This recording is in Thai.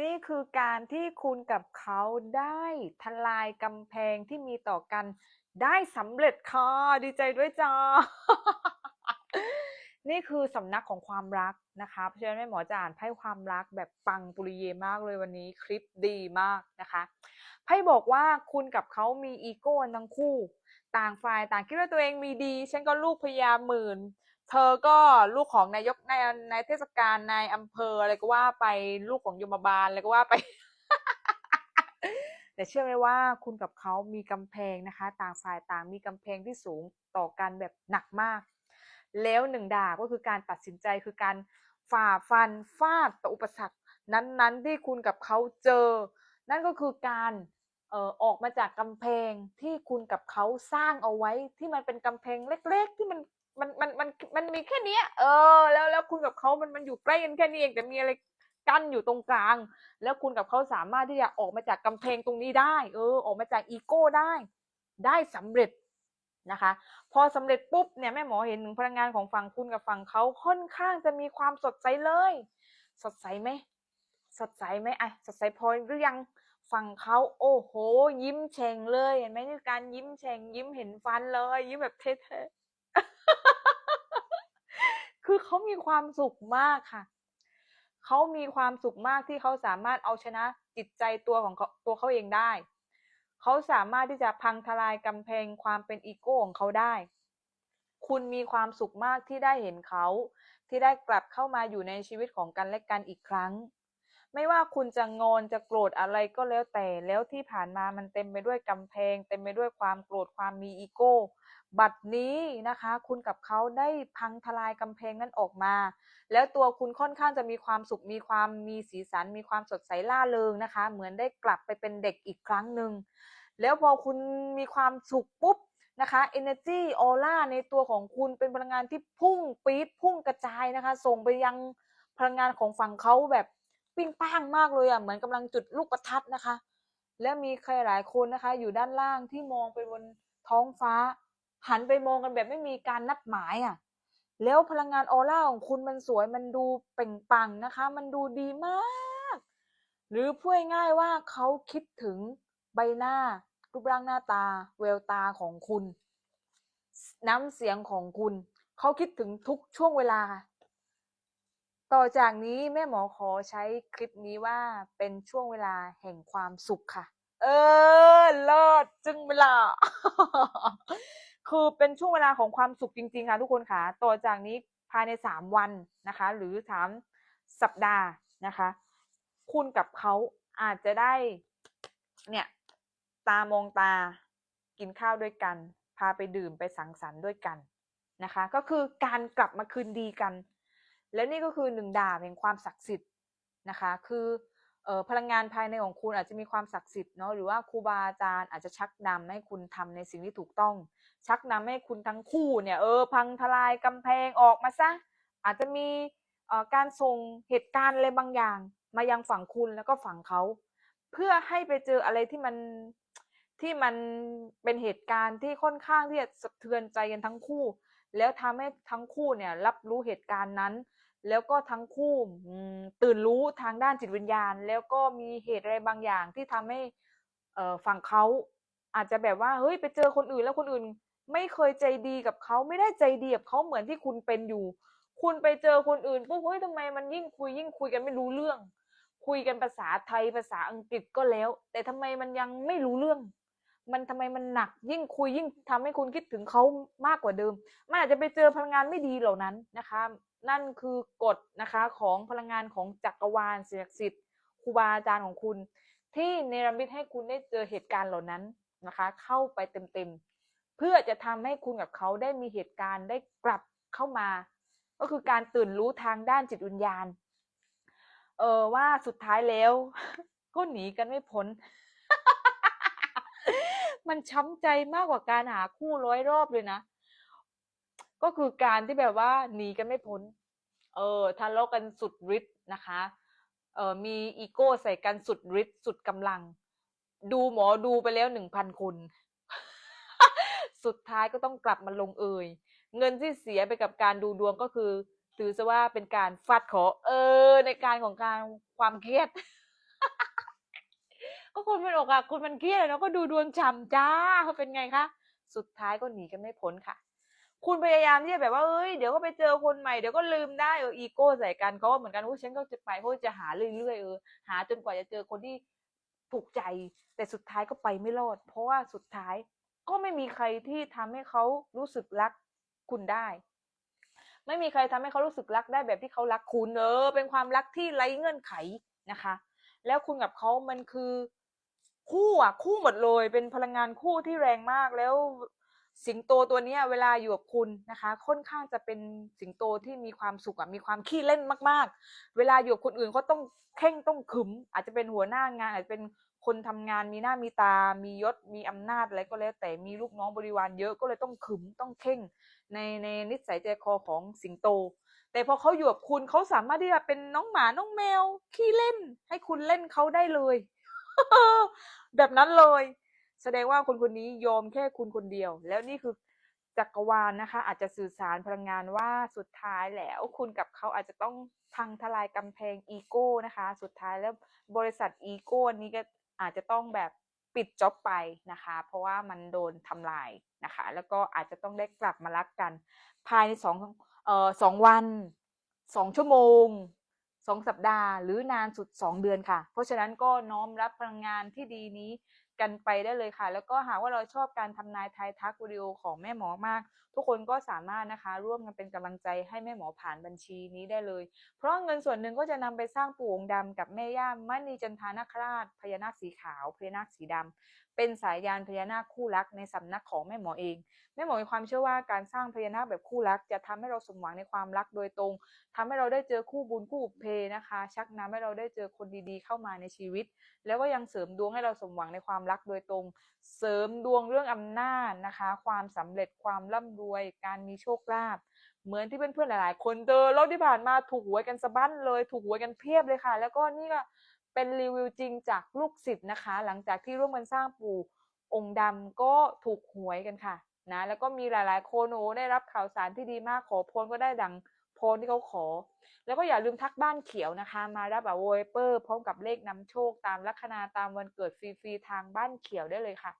นี่คือการที่คุณกับเขาได้ทลายกำแพงที่มีต่อกันได้สำเร็จค่ะ ดีใจด้วยจ้า นี่คือสำนักของความรักนะคะเพราะฉะนั้นแม่หมอจะอ่านไพ่ความรักแบบปังปุริเยมากเลยวันนี้คลิปดีมากนะคะไพ่บอกว่าคุณกับเขามีอีโก้ทั้งคู่ ต่างฝ่ายต่างคิดว่าตัวเองมีดี ฉันก็ลูกพญาหมื่น เธอก็ลูกของนายกนายนายเทศกาลนายอำเภออะไรก็ว่าไปลูกของยมบาลอะไรก็ว่าไป แต่เชื่อไหมว่าคุณกับเขามีกำแพงนะคะ ต่างฝ่ายต่างมีกำแพงที่สูงต่อกันแบบหนักมาก แล้วหนึ่งดาบก็คือการตัดสินใจคือการฝ่าฟันฟาดต่ออุปสรรค นั้นๆ ที่คุณกับเขาเจอ นั่นก็คือการเออออกมาจากกำแพงที่คุณกับเขาสร้างเอาไว้ที่มันเป็นกำแพงเล็ก ๆ ที่มัน มันมันมันมันมีแค่เนี้ย เออ แล้วแล้วคุณกับเขามันมันอยู่ใกล้กันแค่นี้เองแต่มีอะไรกั้นอยู่ตรงกลาง แล้วคุณกับเขาสามารถที่จะออกมาจากกำแพงตรงนี้ได้ เออ ออกมาจากอีโก้ได้ ได้สำเร็จนะคะ พอสำเร็จปุ๊บเนี่ยแม่หมอเห็นถึงพลังงานของฝั่งคุณกับฝั่งเขาค่อนข้างจะมีความสดใสเลย สดใสไหมสดใสไหมไอะสดใสพอหรือยังฝั่งเขาโอ้โห ยิ้มเฉ่งเลยเห็นไหมนี่การยิ้มเฉ่งยิ้มเห็นฟันเลย ยิ้มแบบเท่ๆ คือเขามีความสุขมากค่ะ เขามีความสุขมากที่เขาสามารถเอาชนะจิตใจตัวของเขาตัวเขาเองได้ เขาสามารถที่จะพังทลายกำแพงความเป็นอีโก้ของเขาได้ คุณมีความสุขมากที่ได้เห็นเขา ที่ได้กลับเข้ามาอยู่ในชีวิตของกันและกันอีกครั้ง ไม่ว่าคุณจะงอนจะโกรธอะไรก็แล้วแต่ แล้วที่ผ่านมามันเต็มไปด้วยกำแพง เต็มไปด้วยความโกรธความมีอีโก้ บัดนี้นะคะ คุณกับเขาได้พังทลายกำแพงนั้นออกมา แล้วตัวคุณค่อนข้างจะมีความสุขมีความมีสีสัน มีความสดใสล่าเริงนะคะ เหมือนได้กลับไปเป็นเด็กอีกครั้งหนึ่งแล้วพอคุณมีความสุขปุ๊บนะคะ energy aura ในตัวของคุณเป็นพลังงานที่พุ่งปี๊ดพุ่งกระจายนะคะ ส่งไปยังพลังงานของฝั่งเขาแบบ ปิ้งป้างมากเลยอะเหมือนกำลังจุดลูกประทัดนะคะ และมีใครหลายคนนะคะ อยู่ด้านล่างที่มองไปบนท้องฟ้า หันไปมองกันแบบไม่มีการนัดหมายอะ แล้วพลังงานออร่าของคุณมันสวยมันดูเป่งปังนะคะ มันดูดีมาก หรือพูดง่ายว่าเขาคิดถึงใบหน้า รูปร่างหน้าตา แววตาของคุณ น้ำเสียงของคุณ เขาคิดถึงทุกช่วงเวลา ต่อจากนี้แม่หมอขอใช้คลิปนี้ว่าเป็นช่วงเวลาแห่งความสุขค่ะ เออเลิศจึงเวลา คือเป็นช่วงเวลาของความสุขจริงๆค่ะทุกคนค่ะต่อจากนี้ภายในสามวันนะคะ หรือสามสัปดาห์นะคะ คุณกับเขาอาจจะได้ เนี่ย ตามองตากินข้าวด้วยกัน พาไปดื่มไปสังสรรค์ด้วยกันนะคะ ก็คือการกลับมาคืนดีกัน แล้วนี่ก็คือหนึ่งดาบแห่งความศักดิ์สิทธิ์นะคะ คือเออพลังงานภายในของคุณอาจจะมีความศักดิ์สิทธิ์เนาะหรือว่าครูบาอาจารย์อาจจะชักนำให้คุณทำในสิ่งที่ถูกต้อง ชักนำให้คุณทั้งคู่เนี่ยเออพังทลายกำแพงออกมาซะอาจจะมีเอ่อการส่งเหตุการณ์อะไรบางอย่าง มายังฝั่งคุณแล้วก็ฝั่งเขา เพื่อให้ไปเจออะไรที่มันที่มันเป็นเหตุการณ์ที่ค่อนข้างที่จะสะเทือนใจกันทั้งคู่ แล้วทำให้ทั้งคู่เนี่ยรับรู้เหตุการณ์นั้น แล้วก็ทั้งคู่ตื่นรู้ทางด้านจิตวิญญาณ แล้วก็มีเหตุอะไรบางอย่างที่ทำให้เฝั่งเขาอาจจะแบบว่าเฮ้ยไปเจอคนอื่นแล้วคนอื่น ไม่เคยใจดีกับเขาไม่ได้ใจดีกับเขาเหมือนที่คุณเป็นอยู่ คุณไปเจอคนอื่นปุ๊บเฮ้ยทำไมมันยิ่งคุยยิ่งคุยกันไม่รู้เรื่อง คุยกันภาษาไทยภาษาอังกฤษก็แล้ว แต่ทำไมมันยังไม่รู้เรื่อง มันทำไมมันหนักยิ่งคุยยิ่งทำให้คุณคิดถึงเขามากกว่าเดิม มันอาจจะไปเจอพลังงานไม่ดีเหล่านั้นนะคะ นั่นคือกฎนะคะของพลังงานของจักรวาลสิ่งศักดิ์สิทธิ์ครูบาอาจารย์ของคุณ ที่เนรมิตให้คุณได้เจอเหตุการณ์เหล่านั้นนะคะ เข้าไปเต็มๆเพื่อจะทำให้คุณกับเขาได้มีเหตุการณ์ได้กลับเข้ามา ก็คือการตื่นรู้ทางด้านจิตวิญญาณเออว่าสุดท้ายแล้ว ก็หนีกันไม่พ้น มันช้ำใจมากกว่าการหาคู่ร้อยรอบเลยนะ ก็คือการที่แบบว่าหนีกันไม่พ้น เออทะเลาะกันสุดฤทธิ์นะคะ เออมีอีโก้ใส่กันสุดฤทธิ์สุดกำลัง ดูหมอดูไปแล้วหนึ่งพันคน สุดท้ายก็ต้องกลับมาลงเอย เงินที่เสียไปกับการดูดวงก็คือ ถือซะว่าเป็นการฟัดขอ เออ ในการของการความเครียด ก็คุณเป็นอกหักคุณมันเครียดแล้วก็ดูดวงฉ่ำจ้าเขาเป็นไงคะสุดท้ายก็หนีกันไม่พ้นค่ะ คุณพยายามที่จะแบบว่าเอ้ยเดี๋ยวก็ไปเจอคนใหม่เดี๋ยวก็ลืมได้เอออีโก้ใส่กันเขาก็เหมือนกันว่าฉันก็จะไปเขาจะหาเรื่อยๆเออหาจนกว่าจะเจอคนที่ถูกใจ แต่สุดท้ายก็ไปไม่รอด เพราะว่าสุดท้ายก็ไม่มีใครที่ทำให้เขารู้สึกรักคุณได้ ไม่มีใครทำให้เขารู้สึกรักได้แบบที่เขารักคุณเออเป็นความรักที่ไร้เงื่อนไขนะคะ แล้วคุณกับเขามันคือ คู่อะ คู่หมดเลยเป็นพลังงานคู่ที่แรงมากแล้วสิงโตตัวเนี้ยเวลาอยู่กับคุณนะคะ ค่อนข้างจะเป็นสิงโตที่มีความสุขอะมีความขี้เล่นมาก ๆ เวลาอยู่กับคนอื่นเขาต้องเข่งต้องขึม อาจจะเป็นหัวหน้างาน อาจจะเป็นคนทำงานมีหน้ามีตา มียศมีอำนาจอะไรก็แล้ว แต่มีลูกน้องบริวารเยอะก็เลยต้องขึมต้องเข่งในในนิสัยใจคอของสิงโต แต่พอเขาอยู่กับคุณเขาสามารถที่จะเป็นน้องหมาน้องแมวขี้เล่น ให้คุณเล่นเขาได้เลย แบบนั้นเลย แสดงว่าคนคนนี้ยอมแค่คุณคนเดียว แล้วนี่คือจักรวาลนะคะ อาจจะสื่อสารพลังงานว่าสุดท้ายแล้วคุณกับเขาอาจจะต้องพังทลายกำแพงอีโก้นะคะ สุดท้ายแล้วบริษัทอีโก้นี้ก็อาจจะต้องแบบปิดจ็อบไปนะคะ เพราะว่ามันโดนทำลายนะคะ แล้วก็อาจจะต้องได้กลับมารักกัน ภายในสองเอ่อสองวันสองชั่วโมง สองสัปดาห์ หรือนานสุดสองเดือนค่ะ เพราะฉะนั้นก็น้อมรับพลังงานที่ดีนี้กันไปได้เลยค่ะ แล้วก็หากว่าเราชอบการทำนายทายทักวิดีโอของแม่หมอมาก ทุกคนก็สามารถนะคะ ร่วมกันเป็นกำลังใจให้แม่หมอผ่านบัญชีนี้ได้เลย เพราะเงินส่วนหนึ่งก็จะนำไปสร้างปู่องค์ดำกับแม่ย่ามณีจันทานาคราชพญานาคสีขาวพญานาคสีดำเป็นสายยานพญานาคคู่รักในสำนักของแม่หมอเอง แม่หมอมีความเชื่อว่าการสร้างพญานาคแบบคู่รัก จะทำให้เราสมหวังในความรักโดยตรงทำให้เราได้เจอคู่บุญคู่บุพเพนะคะ ชักนำให้เราได้เจอคนดีๆ เข้ามาในชีวิต แล้วก็ยังเสริมดวงให้เราสมหวังในความรักโดยตรง เสริมดวงเรื่องอำนาจนะคะ ความสำเร็จความร่ำรวย การมีโชคลาภเหมือนที่เพื่อนๆหลาย ๆ คนเจอรอบที่ผ่านมาถูกหวยกันสะบั้นเลย ถูกหวยกันเพียบเลยค่ะ แล้วก็นี่ก็ เป็นรีวิวจริงจากลูกศิษย์นะคะ หลังจากที่ร่วมกันสร้างปู่องค์ดำก็ถูกหวยกันค่ะนะแล้วก็มีหลายๆ คนโอ้ได้รับข่าวสารที่ดีมากขอพรก็ได้ดังพรที่เขาขอ แล้วก็อย่าลืมทักบ้านเขียวนะคะ มารับแบบโวเปอร์พร้อมกับเลขนำโชคตามลัคนาตามวันเกิดฟรีๆทางบ้านเขียวได้เลยค่ะ